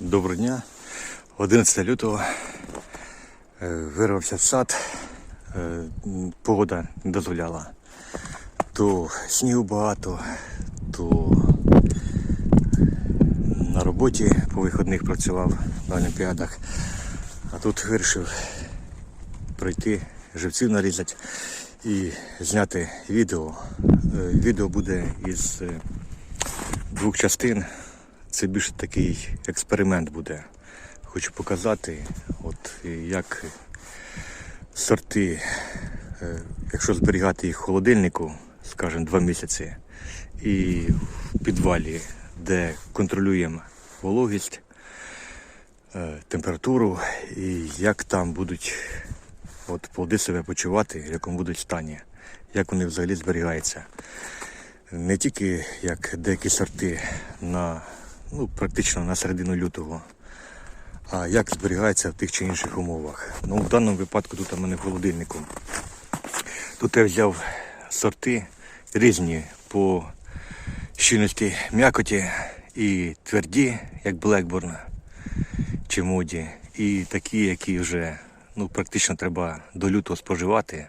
Доброго дня. 11 лютого е, вирвався в сад. Е, Погода не дозволяла. То снігу багато, то на роботі по виходних працював на Олімпіадах. А тут вирішив пройти, живців нарізати і зняти відео. Е, Відео буде із двох частин. Це більше такий експеримент буде. Хочу показати, от е, як сорти, е, якщо зберігати їх в холодильнику, скажімо, два місяці, і в підвалі, де контролюємо вологість, е, температуру і як там будуть от, плоди себе почувати, в якому будуть стані, як вони взагалі зберігаються не тільки як деякі сорти на ну, практично на середину лютого, а як зберігається в тих чи інших умовах. Ну, в даному випадку тут у мене в холодильнику. Тут я взяв сорти різні по щільності м'якоті і тверді, як Blackburn чи Моді, і такі, які вже ну, практично треба до лютого споживати.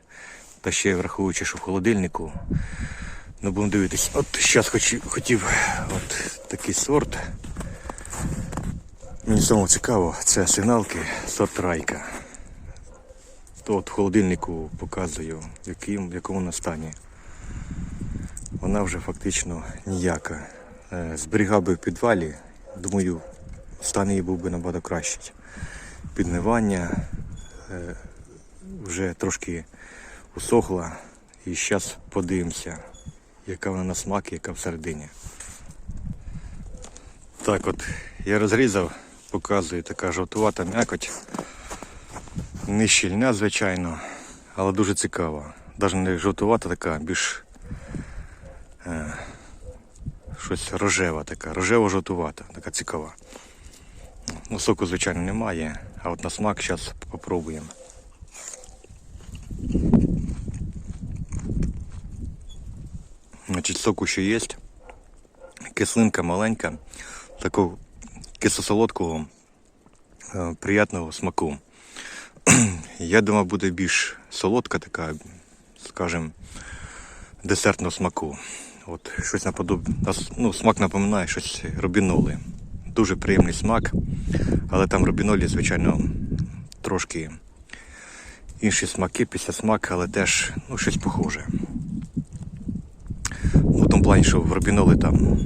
Та ще враховуючи, що в холодильнику Ну, будемо дивитись. От зараз хоч, хотів от такий сорт. Мені самому цікаво, це сигналки сорт райка. То от в холодильнику показую, яким, в якому вона стані. Вона вже фактично ніяка. Е, Зберігав би в підвалі, думаю, стан її був би набагато кращий. Підмивання е, вже трошки усохла. І зараз подивимося, яка вона на смак, яка всередині. Так от, я розрізав, показую така жовтувата м'якоть. Не щільня, звичайно, але дуже цікава. Навіть не жовтувата така, більш е, щось рожева така, рожево-жовтувата, така цікава. Ну, соку, звичайно, немає, а от на смак зараз попробуємо. Значить, соку ще є. Кислинка маленька, такого кисло-солодкого, е, приятного смаку. Я думав, буде більш солодка така, скажімо, десертного смаку. От щось наподоб... ну, смак напоминає щось робіноли. Дуже приємний смак, але там робінолі, звичайно, трошки інші смаки, після смак, але теж ну, щось похоже. В тому плані, що в робіноли там.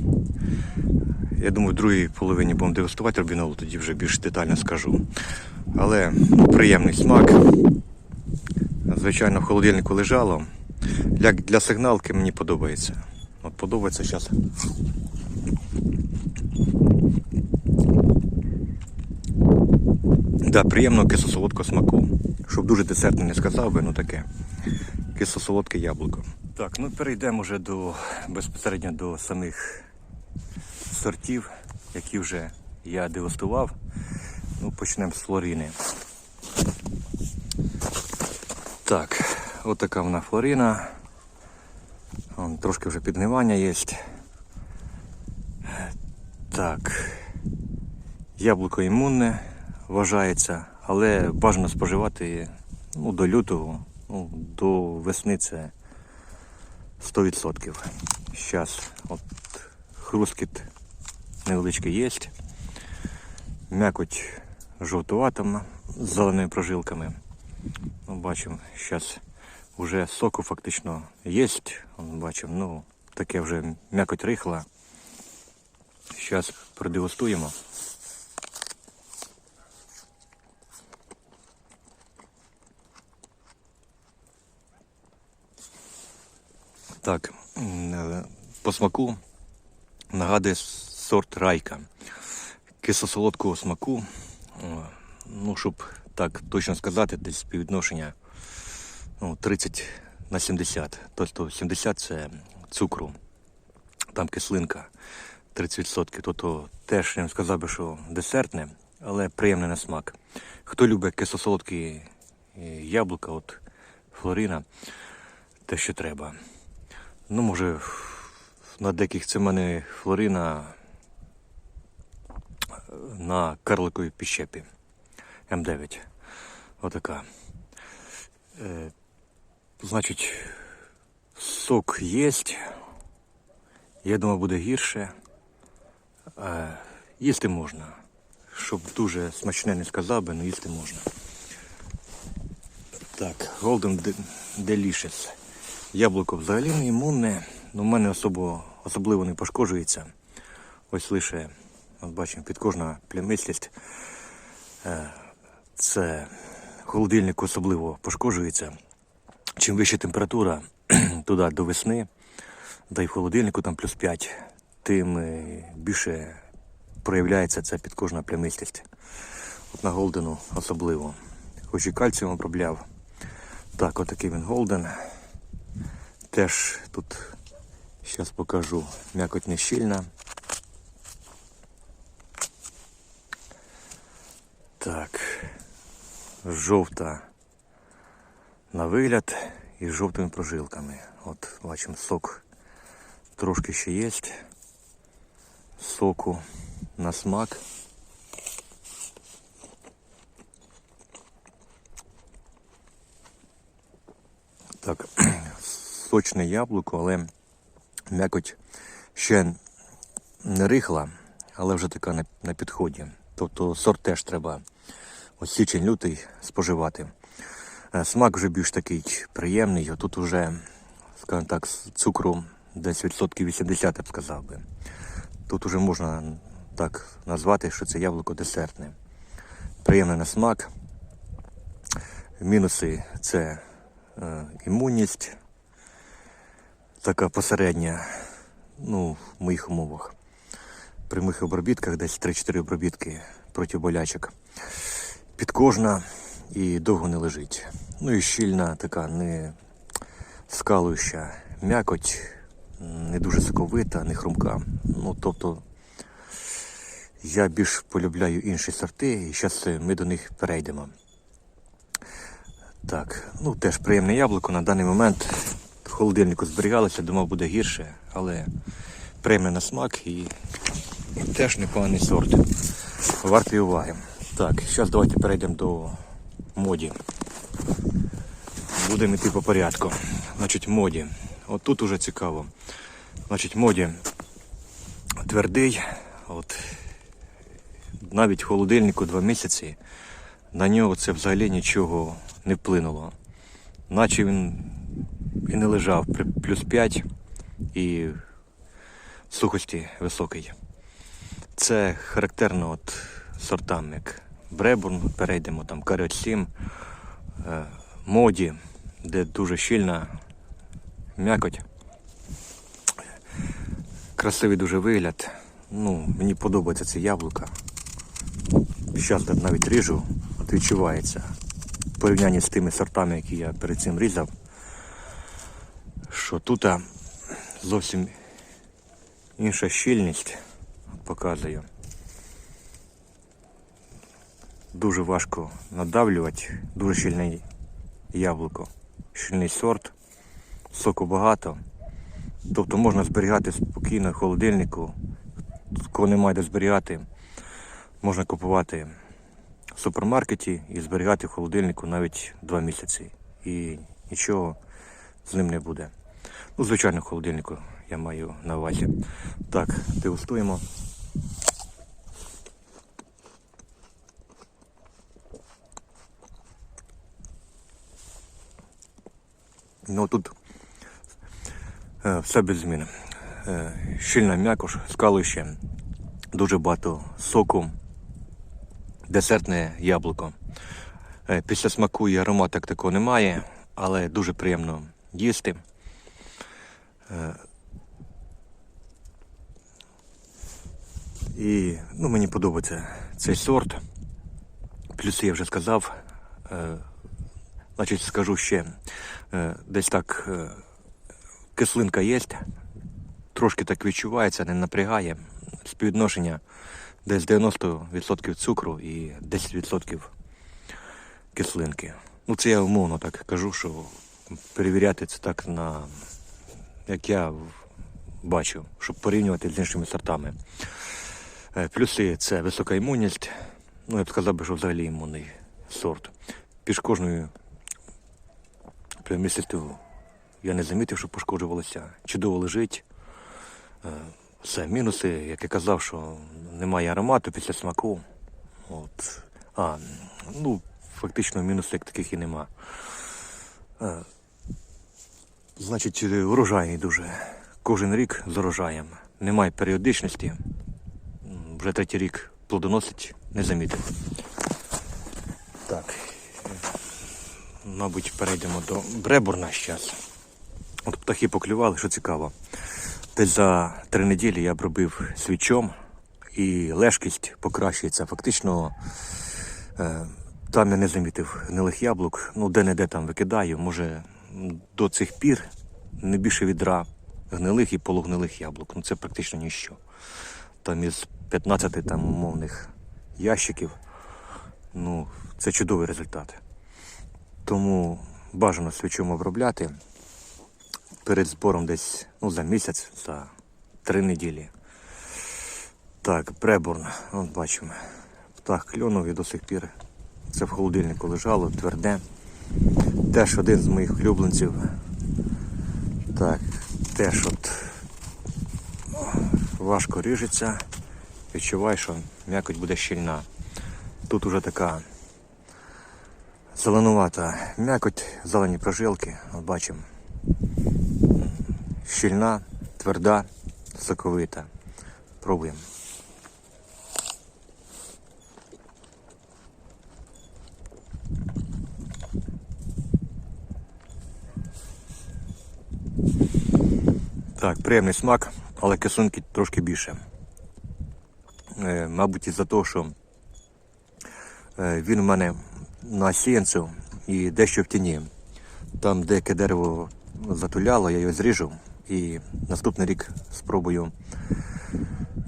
Я думаю, в другій половині будемо дегустувати робінолу, тоді вже більш детально скажу. Але ну, приємний смак. Звичайно, в холодильнику лежало. Для, для сигналки мені подобається. От подобається зараз. Да, приємного кисло-солодкого смаку. Щоб дуже десертне не сказав би, ну таке. Кисло-солодке яблуко. Так, ну перейдемо вже до безпосередньо до самих сортів, які вже я дегустував. Ну, почнемо з флорини. Так, от така вона флорина. Вон, трошки вже підгнивання є. Так. Яблуко імунне вважається, але бажано споживати ну, до лютого, ну, до весни це 100%. Зараз от хрускіт невеличкий є. М'якоть жовтувата з зеленими прожилками. Ну, бачимо, зараз вже соку фактично є. Бачимо, ну, таке вже м'якоть рихла. Зараз продегустуємо. Так, е, по смаку нагадує сорт райка. Кисло-солодкого смаку. Ну, щоб так точно сказати, десь співвідношення ну, 30 на 70. Тобто 70 це цукру, там кислинка 30%. Тобто теж я не сказав би, що десертне, але приємне на смак. Хто любить кисло-солодкі е, яблука, от флорина, те, що треба. Ну, може, на деяких це в мене флорина на карликовій піщепі М9. Отака. Е, значить, сок є. Я думаю, буде гірше. Е, їсти можна. Щоб дуже смачне не сказав би, але їсти можна. Так, Golden Delicious. Яблуко взагалі не імунне, але в мене особо, особливо не пошкоджується. Ось лише, от бачимо, підкожна плямистість. Е, Це холодильник особливо пошкоджується. Чим вища температура туди до весни, да й в холодильнику там плюс 5, тим е, більше проявляється ця підкожна плямистість. От на Голдену особливо. Хоч і кальцієм обробляв. Так, отакий він Голден. Теж тут зараз покажу. М'якоть не щільна. Так. Жовта на вигляд і з жовтими прожилками. От бачимо, сок трошки ще є. Соку на смак. Так, Сочне яблуко, але м'якоть ще не рихла, але вже така на, підході. Тобто сорт теж треба ось січень лютий споживати. Е, Смак вже більш такий приємний. Тут вже, скажімо так, цукру десь відсотків 80, я б сказав би. Тут вже можна так назвати, що це яблуко десертне. Приємне на смак. Мінуси це е, імунність, така посередня, ну, в моїх умовах. При моїх обробітках десь 3-4 обробітки проти болячок. Підкожна і довго не лежить. Ну і щільна така не скалуюча м'якоть, не дуже соковита, не хрумка. Ну, тобто я більш полюбляю інші сорти, і зараз ми до них перейдемо. Так, ну теж приємне яблуко. На даний момент холодильнику зберігалося, думав буде гірше, але приємне на смак і, теж непоганий сорт. Вартий уваги. Так, зараз давайте перейдемо до моді. Будемо йти по порядку. Значить, моді. От тут уже цікаво. Значить, моді твердий. От навіть холодильнику два місяці на нього це взагалі нічого не вплинуло. Наче він і не лежав плюс 5 і сухості високий. Це характерно от сортам, як Бребурн, перейдемо там Каріот 7, е, моді, де дуже щільна м'якоть. Красивий дуже вигляд. Ну, мені подобається це яблука. Зараз навіть ріжу, відчувається. В порівнянні з тими сортами, які я перед цим різав, що тут зовсім інша щільність показує. Дуже важко надавлювати, дуже щільне яблуко, щільний сорт, соку багато. Тобто можна зберігати спокійно в холодильнику, кого немає де зберігати, можна купувати в супермаркеті і зберігати в холодильнику навіть два місяці. І нічого з ним не буде. Ну, звичайно, холодильнику я маю на увазі. Так, дегустуємо. Ну тут е, все без змін. Е, щільна м'якош, скалуще, дуже багато соку, десертне яблуко. Е, після смаку і аромату такого немає, але дуже приємно їсти. Е, І ну, мені подобається цей сорт. Плюси я вже сказав. Е, Значить, скажу ще, е, десь так кислинка є, трошки так відчувається, не напрягає. Співвідношення десь 90% цукру і 10% кислинки. Ну це я умовно так кажу, що перевіряти це так на як я бачу, щоб порівнювати з іншими сортами. Е, Плюси це висока імунність. Ну, я б сказав би, що взагалі імунний сорт. Під кожною місяцю я не замітив, що пошкоджувалося. Чудово лежить. Е, Все, мінуси, як я казав, що немає аромату після смаку. От. А, ну, фактично мінусів як таких і нема. Значить, е, урожайний дуже. Кожен рік з урожаєм. Немає періодичності. Вже третій рік плодоносить, не замітив. Так. Мабуть, перейдемо до бребурна зараз. От птахи поклювали, що цікаво. Десь за три неділі я обробив свічом і лежкість покращується. Фактично е, там я не замітив гнилих яблук. Ну, де-не-де там викидаю. Може, до цих пір не більше відра гнилих і полугнилих яблук. Ну це практично ніщо. Там із 15 там умовних ящиків. Ну, це чудовий результат. Тому бажано свічом обробляти перед збором десь ну, за місяць, за три неділі. Так, Бребурн, от бачимо. Птах кльонув і до сих пір. Це в холодильнику лежало, тверде. Теж один з моїх улюбленців. Так, теж от важко ріжеться. Відчуваю, що м'якоть буде щільна. Тут уже така зеленувата м'якоть, зелені прожилки, от бачимо. Щільна, тверда, соковита. Пробуємо. Так, приємний смак, але кисунки трошки більше. Е, мабуть, із-за того, що е, він у мене на сіянцю і дещо в тіні. Там деяке дерево затуляло, я його зріжу і наступний рік спробую,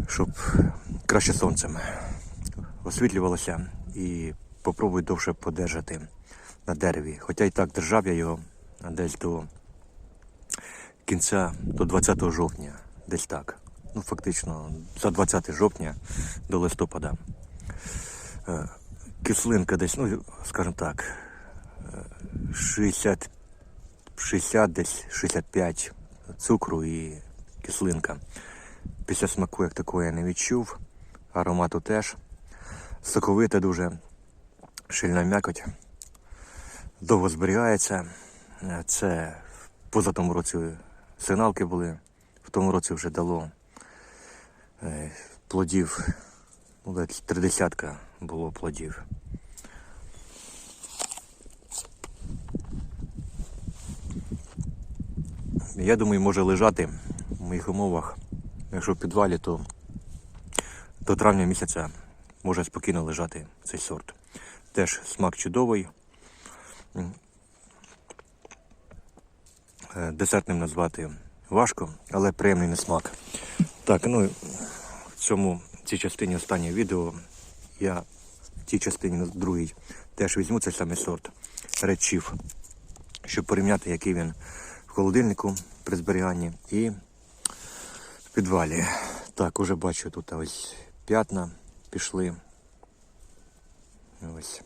щоб краще сонцем освітлювалося і попробую довше подержати на дереві. Хоча і так держав я його десь до кінця до 20 жовтня, десь так. Ну, фактично, за 20 жовтня до листопада. Е, Кислинка десь, ну, скажімо так, е, 60, 60 десь 65 цукру і кислинка. Після смаку як такого я не відчув. Аромату теж. Соковита дуже, шильна м'якоть. Довго зберігається. Е, Це поза тому році сигналки були. В тому році вже дало е, плодів. Ну, десь три десятка було плодів. Я думаю, може лежати в моїх умовах. Якщо в підвалі, то до травня місяця може спокійно лежати цей сорт. Теж смак чудовий. Е, Десертним назвати важко, але приємний на смак. Так, ну в цьому в цій частині останнє відео я в тій частині другій теж візьму цей самий сорт Chief, щоб порівняти, який він в холодильнику при зберіганні і в підвалі. Так, уже бачу тут ось п'ятна пішли. Ось.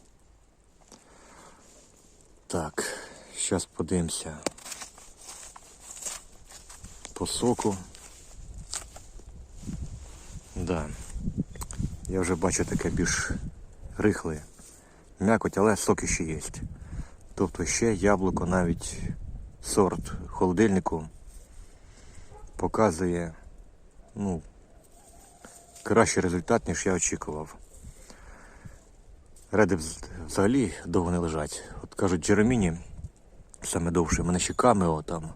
Так, зараз подивимося по соку. Да. Я вже бачу таке більш рихле м'якоть, але соки ще є. Тобто ще яблуко навіть сорт холодильнику показує ну, кращий результат, ніж я очікував. Реди взагалі довго не лежать. От кажуть, Джереміні саме довше. Мене ще камео там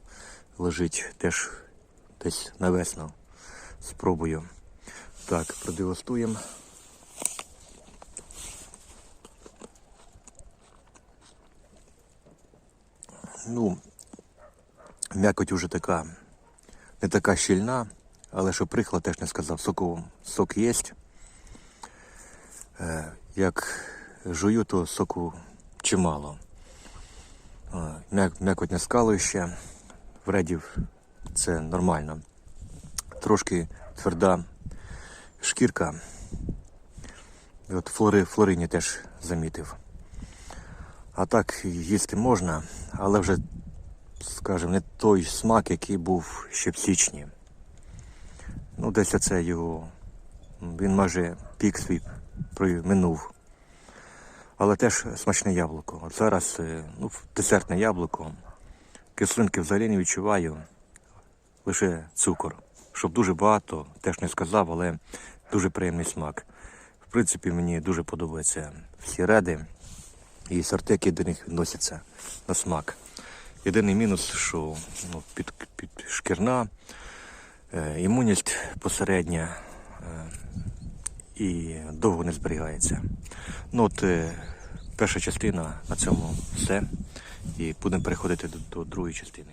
лежить теж десь на весну. Спробую. Так, продегустуємо. Ну, м'якоть уже така, не така щільна, але що прихла, теж не сказав. Соку, сок є. Е, як жую, то соку чимало. Е, м'як- М'якоть не скалуюча. Вредів це нормально. Трошки тверда шкірка от флори, флорині теж замітив. А так їсти можна, але вже, скажімо, не той смак, який був ще в січні. Ну, десь оце його. Він майже пік свій минув. Але теж смачне яблуко. От зараз е, ну, десертне яблуко. Кислинки взагалі не відчуваю. Лише цукор. Щоб дуже багато, теж не сказав, але дуже приємний смак. В принципі, мені дуже подобаються всі реди і сорти, які до них відносяться на смак. Єдиний мінус, що ну, під, під шкірна, е, імунність посередня е, і довго не зберігається. Ну от е, перша частина на цьому все. І будемо переходити до, до другої частини.